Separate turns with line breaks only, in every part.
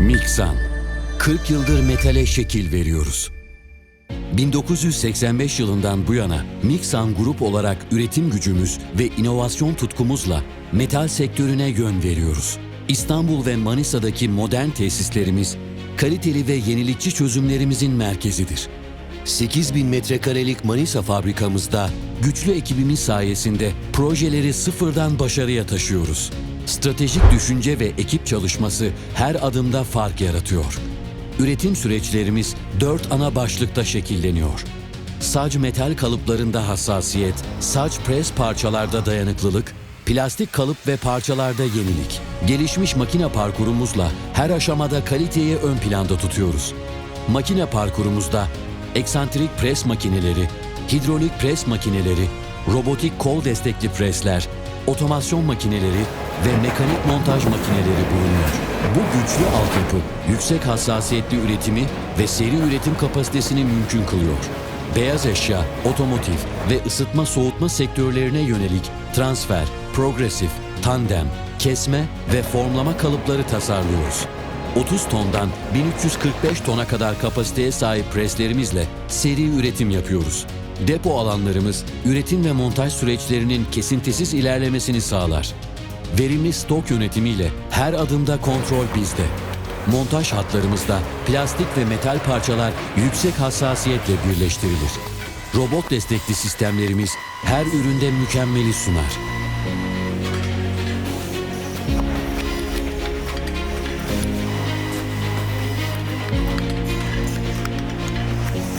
Miksan. 40 yıldır metale şekil veriyoruz. 1985 yılından bu yana Miksan Grup olarak üretim gücümüz ve inovasyon tutkumuzla metal sektörüne yön veriyoruz. İstanbul ve Manisa'daki modern tesislerimiz kaliteli ve yenilikçi çözümlerimizin merkezidir. 8000 metrekarelik Manisa fabrikamızda güçlü ekibimiz sayesinde projeleri sıfırdan başarıya taşıyoruz. Stratejik düşünce ve ekip çalışması her adımda fark yaratıyor. Üretim süreçlerimiz dört ana başlıkta şekilleniyor. Sac metal kalıplarında hassasiyet, saç pres parçalarda dayanıklılık, plastik kalıp ve parçalarda yenilik. Gelişmiş makine parkurumuzla her aşamada kaliteyi ön planda tutuyoruz. Makine parkurumuzda eksantrik pres makineleri, hidrolik pres makineleri, robotik kol destekli presler, otomasyon makineleri ve mekanik montaj makineleri bulunuyor. Bu güçlü altyapı, yüksek hassasiyetli üretimi ve seri üretim kapasitesini mümkün kılıyor. Beyaz eşya, otomotiv ve ısıtma soğutma sektörlerine yönelik transfer, progresif, tandem, kesme ve formlama kalıpları tasarlıyoruz. 30 tondan 1345 tona kadar kapasiteye sahip preslerimizle seri üretim yapıyoruz. Depo alanlarımız üretim ve montaj süreçlerinin kesintisiz ilerlemesini sağlar. Verimli stok yönetimiyle her adımda kontrol bizde. Montaj hatlarımızda plastik ve metal parçalar yüksek hassasiyetle birleştirilir. Robot destekli sistemlerimiz her üründe mükemmeli sunar.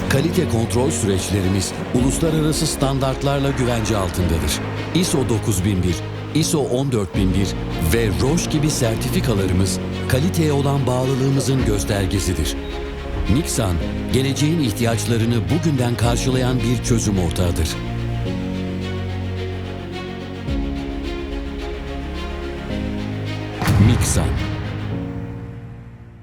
Kalite kontrol süreçlerimiz uluslararası standartlarla güvence altındadır. ISO 9001, ISO 14001 ve ROHS gibi sertifikalarımız kaliteye olan bağlılığımızın göstergesidir. Nixan, geleceğin ihtiyaçlarını bugünden karşılayan bir çözüm ortağıdır. Miksan